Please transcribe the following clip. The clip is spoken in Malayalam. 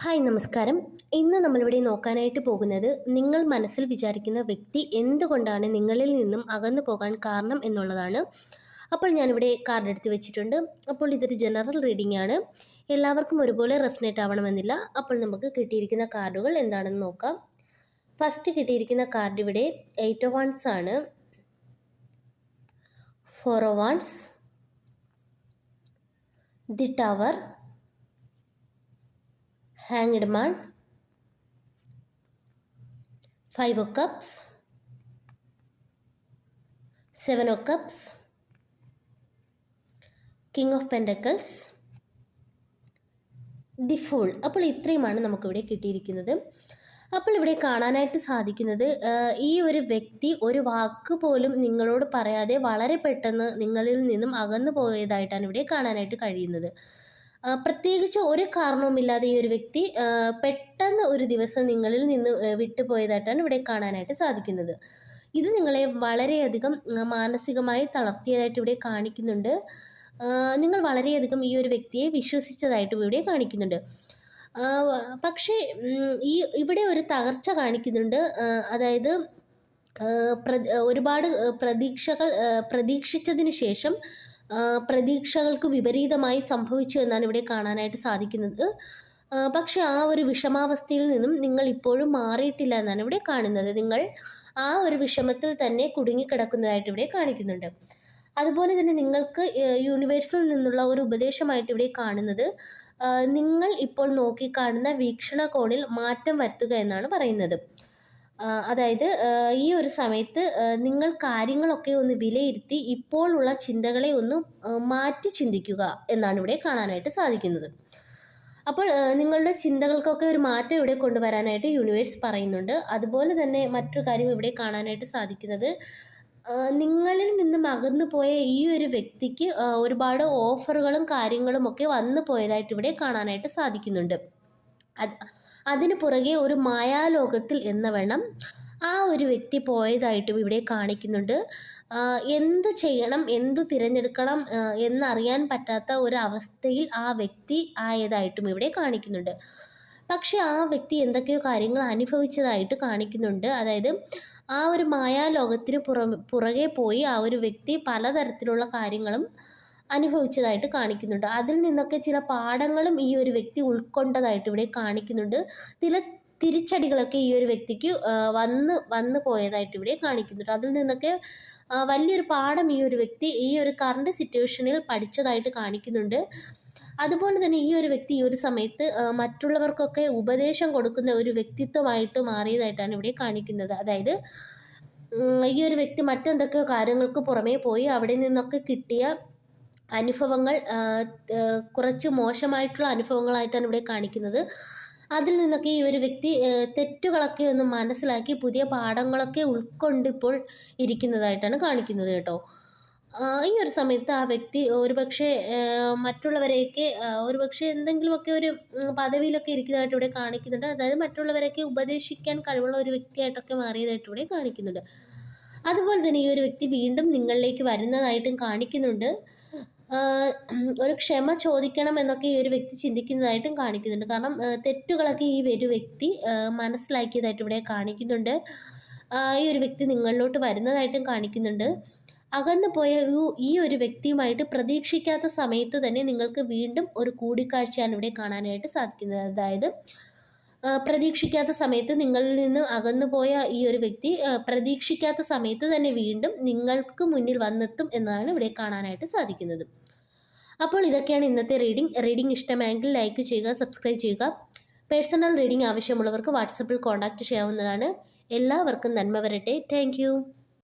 ഹായ് നമസ്കാരം. ഇന്ന് നമ്മളിവിടെ നോക്കാനായിട്ട് പോകുന്നത് നിങ്ങൾ മനസ്സിൽ വിചാരിക്കുന്ന വ്യക്തി എന്തുകൊണ്ടാണ് നിങ്ങളിൽ നിന്നും അകന്നു പോകാൻ കാരണം എന്നുള്ളതാണ്. അപ്പോൾ ഞാനിവിടെ കാർഡ് എടുത്ത് വെച്ചിട്ടുണ്ട്. അപ്പോൾ ഇതൊരു ജനറൽ റീഡിംഗ് ആണ്. എല്ലാവർക്കും ഒരുപോലെ റെസ്നേറ്റ് ആവണമെന്നില്ല. അപ്പോൾ നമുക്ക് കിട്ടിയിരിക്കുന്ന കാർഡുകൾ എന്താണെന്ന് നോക്കാം. ഫസ്റ്റ് കിട്ടിയിരിക്കുന്ന കാർഡ് ഇവിടെ എയ്റ്റ് ഓഫ് വൺസ് ആണ്. Four of wands the tower hanged man. Five of cups seven of cups king of pentacles the fool അപ്പോൾ ഇത്രയുമാണ് നമുക്കിവിടെ കിട്ടിയിരിക്കുന്നത്. അപ്പോൾ ഇവിടെ കാണാനായിട്ട് സാധിക്കുന്നത് ഈ ഒരു വ്യക്തി ഒരു വാക്ക് പോലും നിങ്ങളോട് പറയാതെ വളരെ പെട്ടെന്ന് നിങ്ങളിൽ നിന്നും അകന്നു പോയതായിട്ടാണ് ഇവിടെ കാണാനായിട്ട് കഴിയുന്നത്. പ്രത്യേകിച്ച് ഒരു കാരണവുമില്ലാതെ ഈ ഒരു വ്യക്തി പെട്ടെന്ന് ഒരു ദിവസം നിങ്ങളിൽ നിന്ന് വിട്ടുപോയതായിട്ടാണ് ഇവിടെ കാണാനായിട്ട് സാധിക്കുന്നത്. ഇത് നിങ്ങളെ വളരെയധികം മാനസികമായി തളർത്തിയതായിട്ട് ഇവിടെ കാണിക്കുന്നുണ്ട്. നിങ്ങൾ വളരെയധികം ഈ ഒരു വ്യക്തിയെ വിശ്വസിച്ചതായിട്ടും ഇവിടെ കാണിക്കുന്നുണ്ട്. പക്ഷേ ഈ ഇവിടെ ഒരു തകർച്ച കാണിക്കുന്നുണ്ട്. അതായത് ഒരുപാട് പ്രതീക്ഷകൾ പ്രതീക്ഷിച്ചതിന് ശേഷം പ്രതീക്ഷകൾക്ക് വിപരീതമായി സംഭവിച്ചു എന്നാണ് ഇവിടെ കാണാനായിട്ട് സാധിക്കുന്നത്. പക്ഷെ ആ ഒരു വിഷമാവസ്ഥയിൽ നിന്നും നിങ്ങൾ ഇപ്പോഴും മാറിയിട്ടില്ല എന്നാണ് ഇവിടെ കാണുന്നത്. നിങ്ങൾ ആ ഒരു വിഷമത്തിൽ തന്നെ കുടുങ്ങിക്കിടക്കുന്നതായിട്ട് ഇവിടെ കാണിക്കുന്നുണ്ട്. അതുപോലെ തന്നെ നിങ്ങൾക്ക് യൂണിവേഴ്സിൽ നിന്നുള്ള ഒരു ഉപദേശമായിട്ട് ഇവിടെ കാണുന്നത് നിങ്ങൾ ഇപ്പോൾ നോക്കിക്കാണുന്ന വീക്ഷണകോണിൽ മാറ്റം വരുത്തുക എന്നാണ് പറയുന്നത്. അതായത് ഈ ഒരു സമയത്ത് നിങ്ങൾ കാര്യങ്ങളൊക്കെ ഒന്ന് വിലയിരുത്തി ഇപ്പോഴുള്ള ചിന്തകളെ ഒന്ന് മാറ്റി ചിന്തിക്കുക എന്നാണ് ഇവിടെ കാണാനായിട്ട് സാധിക്കുന്നത്. അപ്പോൾ നിങ്ങളുടെ ചിന്തകൾക്കൊക്കെ ഒരു മാറ്റം ഇവിടെ കൊണ്ടുവരാനായിട്ട് യൂണിവേഴ്സ് പറയുന്നുണ്ട്. അതുപോലെ തന്നെ മറ്റൊരു കാര്യം ഇവിടെ കാണാനായിട്ട് സാധിക്കുന്നത് നിങ്ങളിൽ നിന്നും അകന്നു പോയ ഈ ഒരു വ്യക്തിക്ക് ഒരുപാട് ഓഫറുകളും കാര്യങ്ങളും ഒക്കെ വന്നു പോയതായിട്ട് ഇവിടെ കാണാനായിട്ട് സാധിക്കുന്നുണ്ട്. അത് അതിന് പുറകെ ഒരു മായാലോകത്തിൽ എന്ന വേണം ആ ഒരു വ്യക്തി പോയതായിട്ടും ഇവിടെ കാണിക്കുന്നുണ്ട്. എന്ത് ചെയ്യണം എന്ത് തിരഞ്ഞെടുക്കണം എന്നറിയാൻ പറ്റാത്ത ഒരു അവസ്ഥയിൽ ആ വ്യക്തി ആയതായിട്ടും ഇവിടെ കാണിക്കുന്നുണ്ട്. പക്ഷേ ആ വ്യക്തി എന്തൊക്കെയോ കാര്യങ്ങൾ അനുഭവിച്ചതായിട്ട് കാണിക്കുന്നുണ്ട്. അതായത് ആ ഒരു മായാലോകത്തിന് പുറ പുറകെ പോയി ആ ഒരു വ്യക്തി പലതരത്തിലുള്ള കാര്യങ്ങളും അനുഭവിച്ചതായിട്ട് കാണിക്കുന്നുണ്ട്. അതിൽ നിന്നൊക്കെ ചില പാഠങ്ങളും ഈ ഒരു വ്യക്തി ഉൾക്കൊണ്ടതായിട്ട് ഇവിടെ കാണിക്കുന്നുണ്ട്. ചില തിരിച്ചടികളൊക്കെ ഈ ഒരു വ്യക്തിക്ക് വന്ന് വന്ന് പോയതായിട്ട് ഇവിടെ കാണിക്കുന്നുണ്ട്. അതിൽ നിന്നൊക്കെ വലിയൊരു പാഠം ഈ ഒരു വ്യക്തി ഈ ഒരു കറണ്ട് സിറ്റുവേഷനിൽ പഠിച്ചതായിട്ട് കാണിക്കുന്നുണ്ട്. അതുപോലെ തന്നെ ഈ ഒരു വ്യക്തി ഈ ഒരു സമയത്ത് മറ്റുള്ളവർക്കൊക്കെ ഉപദേശം കൊടുക്കുന്ന ഒരു വ്യക്തിത്വമായിട്ട് മാറിയതായിട്ടാണ് ഇവിടെ കാണിക്കുന്നത്. അതായത് ഈ ഒരു വ്യക്തി മറ്റെന്തൊക്കെയോ കാര്യങ്ങൾക്ക് പുറമേ പോയി അവിടെ നിന്നൊക്കെ കിട്ടിയ അനുഭവങ്ങൾ കുറച്ച് മോശമായിട്ടുള്ള അനുഭവങ്ങളായിട്ടാണ് ഇവിടെ കാണിക്കുന്നത്. അതിൽ നിന്നൊക്കെ ഈ ഒരു വ്യക്തി തെറ്റുകളൊക്കെ ഒന്ന് മനസ്സിലാക്കി പുതിയ പാഠങ്ങളൊക്കെ ഉൾക്കൊണ്ട് ഇപ്പോൾ ഇരിക്കുന്നതായിട്ടാണ് കാണിക്കുന്നത് കേട്ടോ. ഈ ഒരു സമയത്ത് ആ വ്യക്തി ഒരുപക്ഷെ മറ്റുള്ളവരെയൊക്കെ ഒരുപക്ഷെ എന്തെങ്കിലുമൊക്കെ ഒരു പദവിയിലൊക്കെ ഇരിക്കുന്നതായിട്ട് ഇവിടെ കാണിക്കുന്നുണ്ട്. അതായത് മറ്റുള്ളവരെയൊക്കെ ഉപദേശിക്കാൻ കഴിവുള്ള ഒരു വ്യക്തിയായിട്ടൊക്കെ മാറിയതായിട്ട് ഇവിടെ കാണിക്കുന്നുണ്ട്. അതുപോലെ തന്നെ ഈ ഒരു വ്യക്തി വീണ്ടും നിങ്ങളിലേക്ക് വരുന്നതായിട്ടും കാണിക്കുന്നുണ്ട്. ഒരു ക്ഷമ ചോദിക്കണം എന്നൊക്കെ ഈ ഒരു വ്യക്തി ചിന്തിക്കുന്നതായിട്ടും കാണിക്കുന്നുണ്ട്. കാരണം തെറ്റുകളൊക്കെ ഈ ഒരു വ്യക്തി മനസ്സിലാക്കിയതായിട്ട് ഇവിടെ കാണിക്കുന്നുണ്ട്. ഈ ഒരു വ്യക്തി നിങ്ങളിലോട്ട് വരുന്നതായിട്ടും കാണിക്കുന്നുണ്ട്. അകന്നു പോയ ഈ ഒരു വ്യക്തിയുമായിട്ട് പ്രതീക്ഷിക്കാത്ത സമയത്ത് തന്നെ നിങ്ങൾക്ക് വീണ്ടും ഒരു കൂടിക്കാഴ്ചയാണ് ഇവിടെ കാണാനായിട്ട് സാധിക്കുന്നത്. അതായത് പ്രതീക്ഷിക്കാത്ത സമയത്ത് നിങ്ങളിൽ നിന്ന് അകന്നു പോയ ഈ ഒരു വ്യക്തി പ്രതീക്ഷിക്കാത്ത സമയത്ത് തന്നെ വീണ്ടും നിങ്ങൾക്ക് മുന്നിൽ വന്നെത്തും എന്നതാണ് ഇവിടെ കാണാനായിട്ട് സാധിക്കുന്നത്. അപ്പോൾ ഇതൊക്കെയാണ് ഇന്നത്തെ റീഡിംഗ്. റീഡിംഗ് ഇഷ്ടമായെങ്കിൽ ലൈക്ക് ചെയ്യുക സബ്സ്ക്രൈബ് ചെയ്യുക. പേഴ്സണൽ റീഡിംഗ് ആവശ്യമുള്ളവർക്ക് വാട്സപ്പിൽ കോൺടാക്റ്റ് ചെയ്യാവുന്നതാണ്. എല്ലാവർക്കും നന്മ വരട്ടെ. താങ്ക്